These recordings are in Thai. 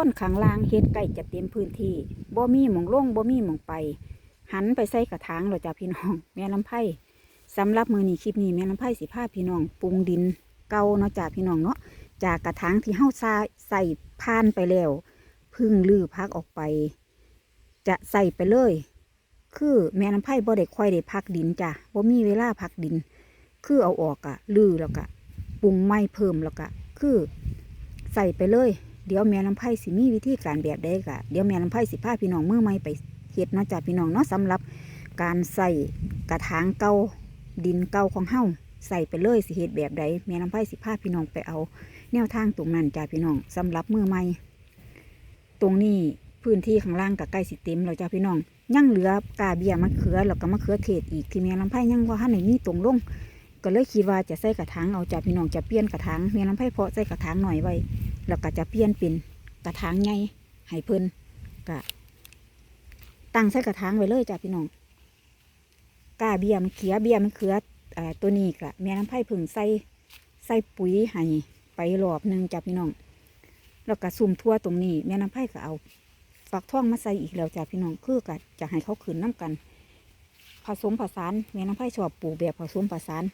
ต้นขางล่างเฮ็ดใกล้จะเต็มพื้นที่บ่มีหมองลงบ่มีหมองไป หันไปใส่กระถางเราจ้าพี่น้อง แม่ลำไผ่สำหรับมือนี้คลิปนี้แม่ลำไผ่สิพาพี่น้องปรุงดินเก่าเนาะจ้าพี่น้องเนาะจากกระถางที่เฮาซาใส่ผ่านไปแล้วพึ่งลือพักออกไป จะใส่ไปเลย คือแม่ลำไผ่บ่ได้ค่อยได้พักดินจ้ะบ่มีเวลาพักดิน คือเอาออกอะลือแล้วก็ปรุงไม่เพิ่มแล้วก็คือ ใส่ไปเลย เดี๋ยวแม่ลำไผ่สิมีวิธีการแบบใดกะเดี๋ยวแม่ลำไผ่สิพาพี่น้องมือใหม่ไปเฮ็ดเนาะจ้ะพี่น้องเนาะสำหรับการใส่กระถางเก่าดินเก่าของเฮาใส่ไปเลยสิเฮ็ดแบบใดแม่ลำไผ่สิพาพี่น้องไปเอา แนวทางตรงนั้นจ้ะพี่น้องสำหรับมือใหม่ตรงนี้พื้นที่ข้างล่างกับใกล้สิเต็มแล้วจ้ะพี่น้องยังเหลือกาเบียมะเขือแล้วก็มะเขือเทศอีกที่แม่ลำไผ่ยังว่าให้มีตรงลงก็เลยคิดว่าจะใส่กระถางเอาจ้ะพี่น้องจะเปลี่ยนกระถางแม่ลำไผ่เพาะใส่กระถางหน่อยไว้ แล้วก็จะเปลี่ยนเป็นกระถางใหญ่ให้เพิ่นก็ตั้งใส่กระถางไว้เลยจ้ะพี่น้องกาเบียมเขือเบียมเขืออ่าตัวนี้ก็แม่ลำไผ่เพึ่งใส่ใส่ปุ๋ยให้ไปรอบหนึ่งจ้ะพี่น้อง แล้วก็ซุ่มทั่วตรงนี้ แม่น้ำไผ่ก็เอาฝักทองมาใส่อีกแล้วจ้ะพี่น้องคือก็จะให้เขาขืนน้กัน ผสมผสานแม่น้ำไผ่ชอบปลูกแบบผสมผสาน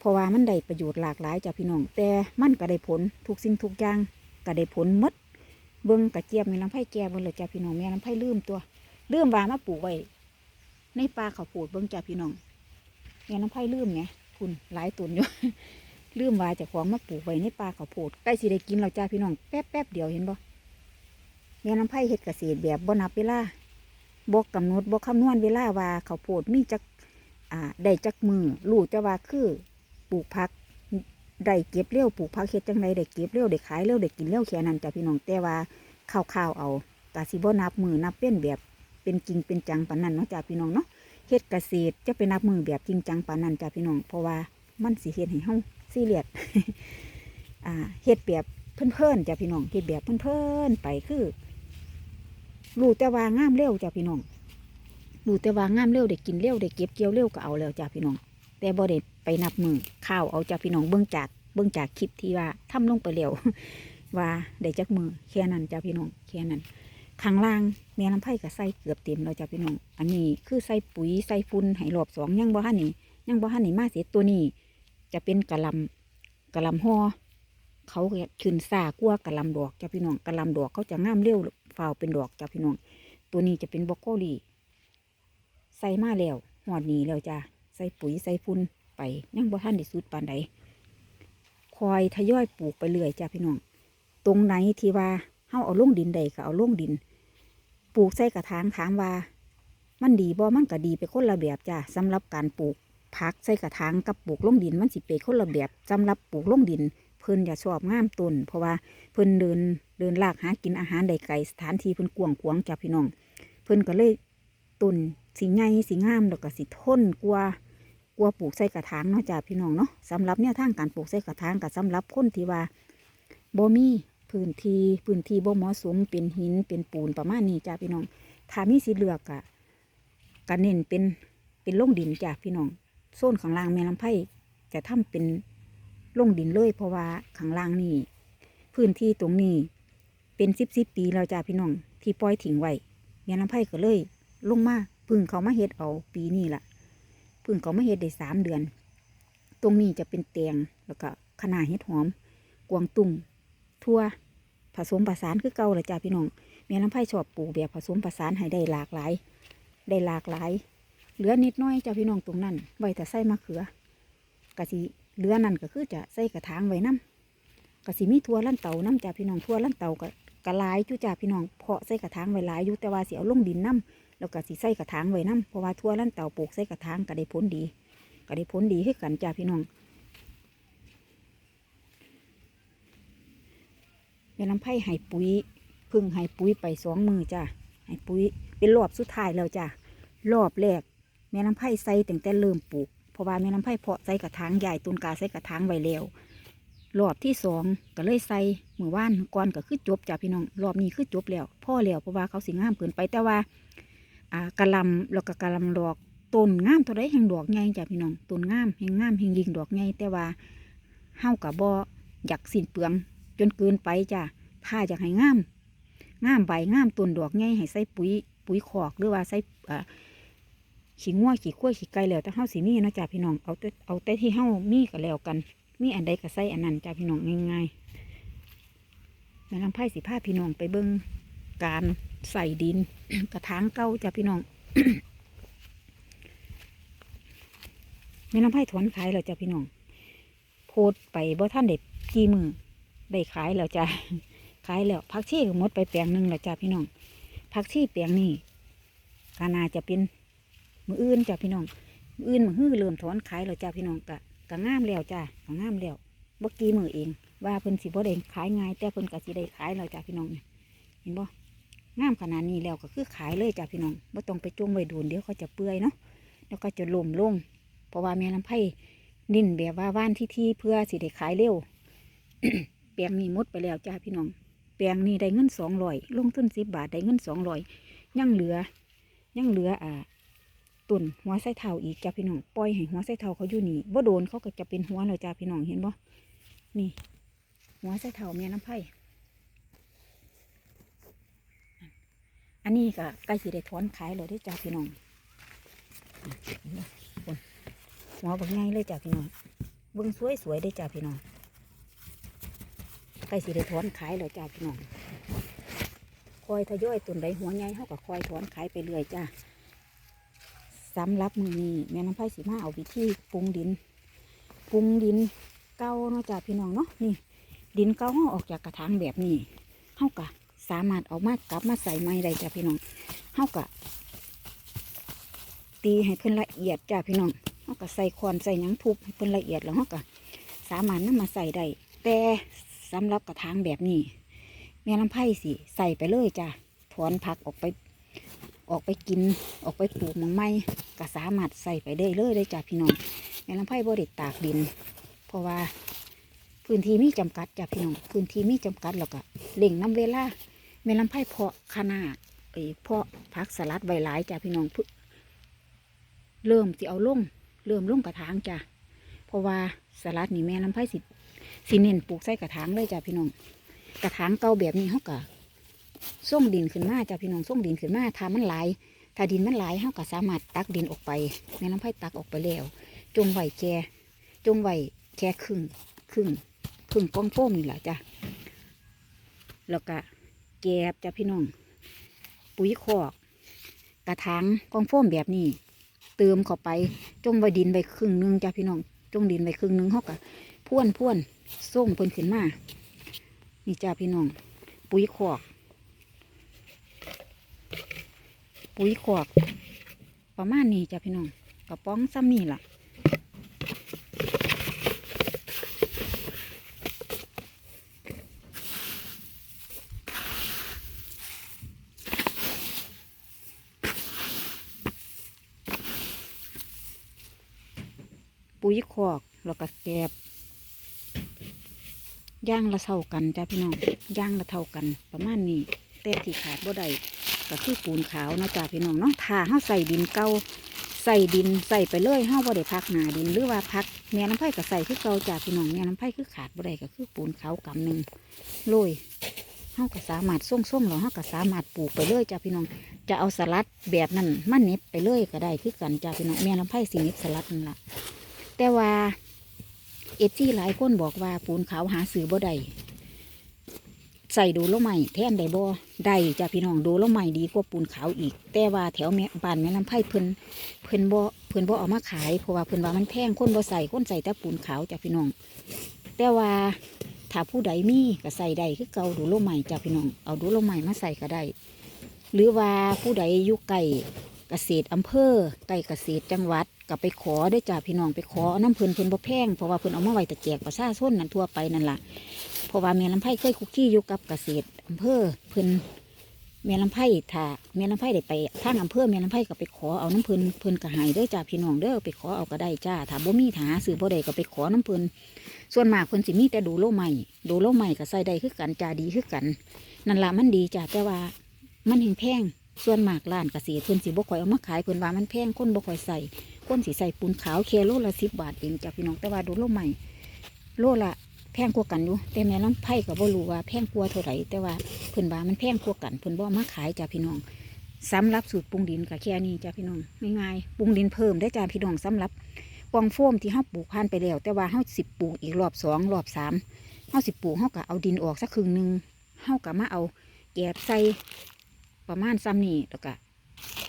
เพราะว่ามันได้ประโยชน์หลากหลายจ้ะพี่น้อง แต่มันก็ได้ผลทุกสิ่งทุกอย่างก็ได้ผลมดเบิ้งกระเจี๊ยบม่น้ำไผ่แก่บิ้งเลยจ้ะพี่น้องแม่น้ำไผ่ลืมตัวลืมวามาปลูกไว้ในป่าเขาวโพดเบิ้งจ้ะพี่น้องแม่น้ำไผ่ลืมไงคุณหลายตุนอยู่ลืมวาเจะของมาปลูกไว้ในป่าเขาวโพดใกล้สิได้กินแล้วจ้าพี่น้องแป๊บแป๊บเดียวเห็นบ่แม่น้ำไผ่เฮ็ดเกษตรแบบบ่นับเวลาบ่กกำหนดบ่คำนวณเวลาว่าเขาโพดมีจักอ่าได้จักมือรู้แต่ว่าคือ ปลูกผักได้เก็บเร็วปลูกผักเฮ็ดจังไดได้เก็บเร็วได้ขายเร็วได้กินเร็วแค่นั้นจ้าพี่น้องแต่ว่าข้าวๆเอากะสิบ่นับมือนับเป็นแบบเป็นจริงเป็นจังปานนั้นเนาะจ้าพี่น้องเนาะเฮ็ดเกษตรจะไปนับมือแบบจริงจังปานนั้นจ้าพี่น้องเพราะว่ามันสิเฮ็ดให้เฮาซีเรียสอ่าเฮ็ดแบบเพื่อนๆจ้ะพี่น้องเฮ็ดแบบเพื่อนๆไปคือรู้แต่ว่างามเร็วจ้ะพี่น้องรู้แต่ว่างามเร็วได้กินเร็วได้เก็บเกี่ยวเร็วก็เอาแล้วจ้ะพี่น้องแต่บ่ได้ ไปนับมือข้าวเอาจ้ะพี่น้องเบิ่งจากเบิ่งจากคลิปที่ว่าทำลงไปแล้วว่าได้จักมือแค่นั้นจ้ะพี่น้องแค่นั้นข้างล่างแม่ลำไผ่ก็ใส่เกือบเต็มแล้วจ้ะพี่น้อง อันนี้คือใส่ปุ๋ยใส่ฝุ่นให้รอบสองยังบ่ทันนี่ยังบ่ทันนี่มาเสร็จตัวนี้ จะเป็นกะลำกะลำห่อเขาขึ้นซากลัวากะลำดอกจ้าพี่น้องกะลำดอกเขาจะงามเร็วฝ่าวเป็นดอกจ้าพี่น้อง ตัวนี้จะเป็นบรอกโคลีใส่มาแล้วหอดนี้แล้วจ้าใส่ปุ๋ยใส่ฟุ้น ไปยังบ่ทันได้สุดปานใดคอยทยอยปลูกไปเรื่อยจ้าพี่น้อง ตรงไหนที่ว่าเฮาเอาลงดินใดก็เอาลงดิน ปลูกใส่กระถางถามว่า มันดีบ่มันก็ดีไปคนละแบบจ้าสำหรับการปลูกพักใส่กระถางกับปลูกลงดิน มันสิเป็นคนละแบบสำหรับปลูกลงดิน เพิ่นอย่าชอบงามต้นเพราะว่าเพิ่นเดินเดินลากหากินอาหารใดไกลสถานที่เพิ่นกวงขวางจ้าพี่น้อง เพิ่นก็เลยต้นสีใหญ่สีงามแล้วก็สีทนกว่า กว่าปลูกใส่กระถางเนาะจ้าพี่น้องเนาะสำหรับแนวทางการปลูกใส่กระถางกับสำหรับคนที่ว่าบ่มีพื้นที่พื้นที่บ่เหมาะสมเป็นหินเป็นปูนประมาณนี้จ้าพี่น้องถ้ามีสิทธิ์เลือกอะก็เน้นเป็นเป็นล่งดินจ้าพี่น้องโซนข้างล่างแม่ลำไผ่จะทำเป็นล่งดินเลยเพราะว่าข้างล่างนี่พื้นที่ตรงนี้เป็นสิบสิบปีแล้วจ้าพี่น้องที่ปล่อยทิ้งไว้แม่ลำไผ่ก็เลยลงมาพึ่งเขามาเฮ็ดเอาปีนี้ล่ะ พึ่งเขามาเฮ็ดได้สามเดือน ตรงนี้จะเป็นแตงแล้วก็ขนาเฮ็ดหอม กวางตุ้งทั่วผสมผสานคือเก่าลยจ้าพี่น้องแม่ลำไผ่ชอบปลูกแบบผสมผสานให้ได้หลากหลาย ได้หลากหลาย เหลือนิดน้อยจ้าพี่น้องตรงนั้นไว้แต่ใส่มะเขือกะสิเหลือนั่นก็คือจะใส่กระถางไว้น้ำกะสิมีทั่วลั่นเตาน้ำจ้าพี่น้องทั่วลั่นเตาก็กะลายจุจ้าพี่น้องเพาะใส่กระถางไว้หลายอยู่แต่ว่าเสิเอาลงดินน้ำ แล้วก็สิใส่กระถางไว้น้ำเพราะว่าทั่วลั่นเต่าปลูกใส่กระถางก็ได้ผลดีก็ได้ผลดีให้กันจ้าพี่น้องแม่ลำไผ่ให้ปุ๋ยพึ่งให้ปุ๋ยไปสองมือจ้าให้ปุ๋ยเป็นรอบสุดท้ายแล้วจ้ารอบแรกแม่น้ำไผ่ใส่ตั้งแต่เริ่มปลูกเพราะว่าแม่น้ำไผ่เพาะใส่กระถางใหญ่ต้นกาใส่กระถางไว้แล้วรอบที่สองก็เลยใส่มือว่านก่อนก็คือจบจ้ะพี่น้องรอบนี้คือจบแล้วพ่อแล้วเพราะว่าเขาสิงามเกินไปแต่ว่า อ่ากะลำแล้วก็กะลำดอกต้นงามเท่าไรแห่งดอกใหญ่จ้ะพี่น้องต้นงามแห่งงามแห่งยิงดอกใหญ่แต่ว่าเฮากับบ่อยากสิ้นเปลือง จนเกินไปจ้ะผ้าอยากให้งามงามใบงามต้นดอกใหญ่ให้ใส่ปุ๋ยปุ๋ยคอกหรือว่าใส่อ่าขี้งัวขี้ข้วยขี้ไก่แล้วแต่เฮาสิมีเนาะจ้าพี่น้องเอาแต่เอาแต่ที่เฮามีก็แล้วกัน มีอันใดก็ใส่อันนั้นจ้าพี่น้องง่ายๆแม่ลำไผ่สิพาพี่น้องไปเบิ่งการ ใส่ดิน กระถางเก่าจ้าพี่น้องแม่ลำไผ่ถอนขายแล้วจ้าพี่น้อง โพดไปบ่ท่านเด็กี่มือได้ขายแล้วจ้าขายแล้วพักชีก็หมดไปแปลงหนึ่งแล้วจ้าพี่น้องพักชีแปลงนี้กานาจะเป็นมืออื่นจ้าพี่น้องมืออื่นมือฮื้อเริ่มถอนขายแล้วจ้าพี่น้องกะกะงามแล้วจ้ากะงามแล้วบ่กี่มือเอง ว่าเพิ่นสิบ่ได้ขายง่ายแต่เพิ่นก็สิได้ขายแล้วจ้าพี่น้องเนี่ยเห็นบ่ งามขนาดนี้แล้วก็คือขายเลยจ้าพี่น้องบ่ต้องไปจงไว้ดูนเดี๋ยวเขาจะเปื่อยเนาะแล้วก็จะล่มลง เพราะว่าแม่ลำไผ่นิ่นแบบว่าว่านที่ที่เพื่อสิได้ขายเร็วแปลงนี้มดไปแล้วจ้าพี่น้อง แปลงนี้ได้เงินสองร้อยลงทุนสิบบาทได้เงินสองร้อยยังเหลือ ยังเหลืออ่าตุ่นหัวไส้เท้าอีกจ้าพี่น้องปล่อยให้หัวไส้เท้าเขาอยู่นี่บ่โดนเขาก็จะเป็นหัวแล้วจ้าพี่น้องเห็นบ่นี่ หัวไส้เท้าแม่น้ำไผ่ อันนี้ก็ใกล้สิได้ถอนขายแล้วเด้จ้าพี่น้องหัวบักไงเลยจ้าพี่น้องเบิ่งสวยๆได้จ้าพี่น้องใกล้สิได้ถอนขายแล้วจ้าพี่น้องคอยทยอยตุนใดหัวใหญ่เขาก็คอยถอนขายไปเรื่อยจ้าสำหรับมือนี้แม่น้ำไผ่สีมาเอาวิธีปรุงดินปรุงดินเก่าเนาะจ้าพี่น้องเนาะนี่ ดินเก่าเขาออกจากกระถางแบบนี้เขากะ สามารถเอามากลับมาใส่ไม้ได้จ้าพี่น้องเขากะตีให้เพิ่นละเอียดจ้าพี่น้องเขากะใส่ควอนใส่หยังทุบให้เพิ่นละเอียดแล้วเขากะสามารถนำมาใส่ได้แต่สำหรับกระถางแบบนี้แม่น้ำไผ่สิใส่ไปเลยจ้ะถอนผักออกไปออกไปกินออกไปปลูกมังไม้ก็สามารถใส่ไปได้เลยได้จ้ะพี่น้องแม่น้ำไผ่บ่ได้ตากดิน เพราะว่าพื้นที่มีจำกัดจ้ะพี่น้องพื้นที่มีจำกัดแล้วก็เล่งน้ำเวลา แม่น้ำไผ่เพาะขนาดไอ้เพาะผักสลัดไว้หลายจ้ะพี่น้องพึ่เริ่มที่เอาลงเริ่มลงกระถางจ้ะเพราะว่าสลัดนี่แม่น้ำไผ่สิสิเน้นปลูกใส่กระถางเลยจ้ะพี่น้องกระถางเก่าแบบนี้เขาก็ส่งดินขึ้นมาจ้ะพี่น้องส่งดินขึ้นมาถ้ามันหลายถ้าดินมันหลายเขาก็สามารถตักดินออกไปแม่น้ำไผ่ตักออกไปแล้ว จงไว้แค่จงไว้แค่ครึ่งครึ่งครึ่งป้องโป้มนี่แหละจ้ะแล้วก็ แกบจ้ะพี่น้อง ปุ๋ยคอกกระถางกองโฟมแบบนี้ เติมเข้าไปจงไว้ดินไว้ครึ่งหนึงจ้ะพี่น้องจงดินไว้ครึ่งหนึงเขาก็พ่วนพ่วนส่งเพิ่นขึ้นมานี่จ้าพี่น้อง ปุ๋ยขอก ปุ๋ยขอก ประมาณนี้จ้าพี่น้องกระป๋องซ้ำนี่ล่ะ ปุ๋ยขอกแล้วก็แกบย่างละเท่ากันจ้าพี่น้องย่างละเท่ากัน ประมาณนี้แต่ที่ขาดบ่ได้ก็คือปูนขาวนะจ้าพี่น้องเนาะถ้าเฮาใส่ดินเก่าใส่ดินใส่ไปเลยเฮาบ่ได้พักหนาดินหรือว่าพักแม่น้ำไผ่ก็ใส่คือเก่าจ้าพี่น้องแม่น้ำไผ่คือขาดบ่ได้ก็คือปูนขาวกำหนึ่งโรยเฮาก็สามารถส่งๆแล้วเฮาก็สามารถปลูกไปเลยจ้าพี่น้อง จะเอาสลัดแบบนั้นมาเน็บไปเลยก็ได้คือกันจ้าพี่น้องแม่น้ำไผ่สิเน็บสลัดนั่นล่ะ แต่ว่าเอฟซีหลายคนบอกว่าปูนขาวหาซื้อบ่ได้ใส่ดูโลใหม่แท่นได้บ่ได้จ้าพี่น้องดูโลใหม่ดีกว่าปูนขาวอีก แต่ว่าแถวแม่บ้านแม่ลำไผ่เพิ่นเพิ่นบ่เพิ่นบ่เอามาขายเพราะว่าเพิ่นว่ามันแพงคนบ่ใส่คนใส่แต่ปูนขาวจ้าพี่น้อง แต่ว่าถ้าผู้ใดมีก็ใส่ได้คือเก่าดูโลใหม่จ้าพี่น้องเอาดูโลใหม่มาใส่ก็ได้ หรือว่าผู้ใดอยู่ไกลเกษตรอำเภอใกล้เกษตรจังหวัด ก็ไปขอได้จ้าพี่น้องไปขออน้ำเพลินเพลินบ่แพงเพราะว่าเพลินเอามาไว้แต่แจกประชาชนนั่นทั่วไปนั่นล่ะเพราะว่าแม่ลำไผ่เคยคุกคีอยู่กับเกษตรอำเภอเพลินแม่ลำไผ่ถ้าแม่ลำไผ่ได้ไปทางอำเภอแม่ลำไผ่ก็ไปขอเอาน้ำเพลินเพลินก็ให้เด้จ้าพี่น้องเด้อไปขอเอาก็ได้จ้าถ้าบ่มีถ้าซื้อบ่ได้ก็ไปขอน้ำเพลินส่วนมากเพิ่นสิมีแต่ดูโลใหม่ดูโลใหม่ก็ใส่ได้คือกันจ้าดีคือกันนั่นล่ะมันดีจ้าแต่ว่ามันแพงแพงส่วนมากร้านเกษตรเพิ่นสิบ่ค่อยเอามาขายเพิ่นว่ามันแพงคนบ่ค่อยใส่ คนสีใส่ปูนขาวแคโลละสิบบาทเองจ้ะพี่น้องแต่ว่าดูโลใหม่ โลละแพงกว่ากันอยู่แต่แม่น้ำไผ่ก็บ่รู้ว่าแพงกว่าเท่าไหร่แต่ว่าเพิ่นว่ามันแพงกว่ากันเพิ่นบ่เอามาขายจ้าพี่น้องสำหรับสูตรปรุงดินก็แค่นี้จ้าพี่น้องง่ายๆปรุงดินเพิ่มได้จ้าพี่น้องสำหรับปองโฟมที่เฮาปลูกผ่านไปแล้ว แต่ว่าเฮาสิปลูกอีกรอบสองรอบสามเฮาสิปลูกเฮาก็เอาดินออกสักครึ่งหนึ่งเฮาก็มาเอาแกบใส่ประมาณซ้ำนี้แล้วก็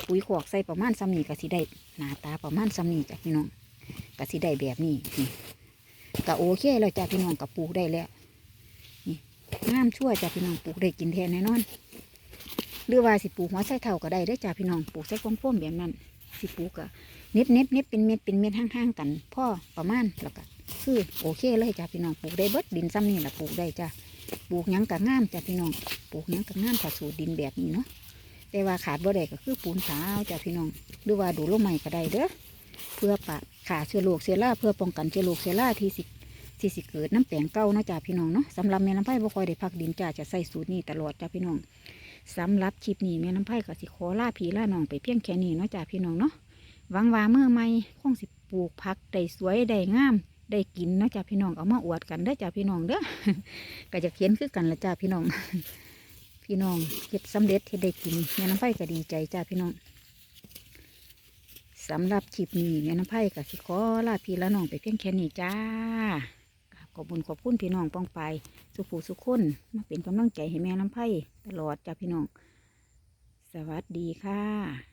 ปุ๋ยขอกใส่ประมาณซ้ำนี้ก็สิได้หน้าตาประมาณซ้ำนี้จ้าพี่น้องก็สิได้แบบนี้นี่ก็โอเคแล้วจ้าพี่น้องก็ปลูกได้แล้วนี่งามชั่วจ้าพี่น้องปลูกได้กินแทนแน่นอน หรือว่าสิปลูกหัวไส้เท่าก็ได้ได้จ้าพี่น้องปลูกไส้กว้างๆแบบนั้นสิปลูกก็เน็บเน็บเน็บเป็นเม็ดเป็นเม็ดห่างๆกันพ่อประมาณแล้วก็คือโอเคเลยจ้าพี่น้องปลูกได้เบิดดินซ้ำนี่แหละปลูกได้จ้าปลูกยังกะงามจ้าพี่น้องปลูกยังกะงามถ้าสูตรดินแบบนี้เนาะ แต่ว่าขาดบ่ได้ก็คือปูนขาวจ้าพี่น้องหรือว่าดูโลกใหม่ก็ได้เด้อเพื่อปะขาเชื้อโรคเชื้อราเพื่อป้องกันเชื้อโรคเชื้อราที่สิที่สิเกิดน้ำแปลงเก่าเนาะจ้าพี่น้องเนาะสำหรับแม่น้ำไผ่บ่คอยได้พักดินจ้าจะใส่สูตรนี้ตลอดจ้าพี่น้องสำหรับคลิปนี้แม่น้ำไผ่ก็สิขอลาพี่ลาน้องไปเพียงแค่นี้เนาะจ้าพี่น้องเนาะหวังว่าเมื่อไม่คงสิปลูกผักได้สวยได้งามได้กินเนาะจ้าพี่น้องเอามาอวดกันได้จ้าพี่น้องเด้อก็จะเขียนคือกันละจ้าพี่น้อง พี่น้องเห็ดสำเร็จเห็ดได้กินแม่น้ำไผ่ก็ดีใจจ้าพี่น้องสำหรับคลิปนี้แม่น้ำไผ่ก็สิขอลาพี่ละน้องไปเพียงแค่นี้จ้าขอบคุญขอบคุณพี่น้องป้องไปสุขูสุขคนมาเป็นกำลังใจให้แม่น้ำไผ่ตลอดจ้าพี่น้อง สวัสดีค่ะ